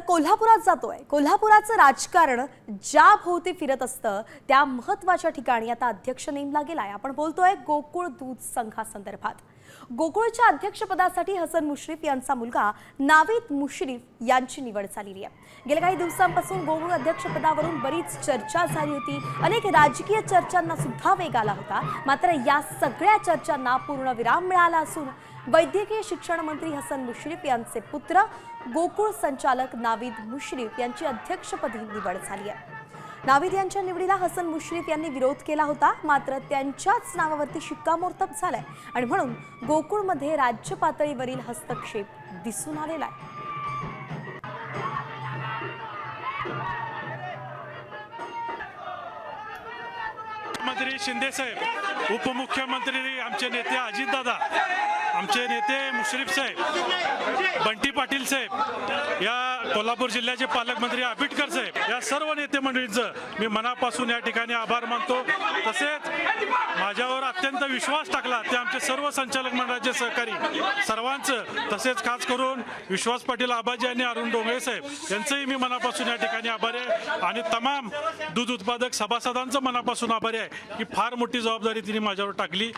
तर कोल्हापुरात जातोय. कोल्हापुराचं राजकारण ज्या भोवती फिरत असतं त्या महत्त्वाच्या ठिकाणी आता अध्यक्ष नेमला गेलाय. आपण बोलतोय गोकुळ दूध संघासंदर्भात. गोकुळच्या अध्यक्षपदासाठी हसन मुश्रीफ यांचा मुलगा नावीद मुश्रीफ यांची निवड झालेली आहे. गेल्या काही दिवसांपासून गोकुळ अध्यक्षपदावरून बरीच चर्चा झाली होती. अनेक राजकीय चर्चांना सुद्धा वेग आला होता. मात्र या सगळ्या चर्चांना पूर्ण विराम मिळाला असून वैद्यकीय शिक्षण मंत्री हसन मुश्रीफ यांचे पुत्र गोकुळ संचालक नाविद मुश्रीफ यांची अध्यक्षपदी निवड झाली आहे. नाविद यांच्या निवडीला हसन मुश्रीफ यांनी विरोध केला होता मात्र त्यांच्याच नावावरती शिक्कामोर्तब झालाय आणि म्हणून गोकुळमध्ये राज्य पातळीवरील हस्तक्षेप दिसून आलेला आहे. मंत्री शिंदे साहेब उपमुख्यमंत्री आमचे नेते अजितदादा आमचे नेते मुश्रीफ साहेब बंटी पाटील साहेब या कोल्हापूर जिल्ह्याचे पालकमंत्री आबिटकर साहेब या सर्व नेते मंडळींचं मी मनापासून या ठिकाणी आभार मानतो. तसेच माझ्यावर अत्यंत विश्वास टाकला ते आमचे सर्व संचालक मंडळाचे सहकारी सर्वांचं. तसेच खास करून विश्वास पाटील आबाजी आणि अरुण डोंगळे साहेब यांचंही मी मनापासून या ठिकाणी आभारी आहे. आणि तमाम दूध उत्पादक सभासदांचं मनापासून आभारी आहे की फार मोठी जबाबदारी तिने माझ्यावर टाकली.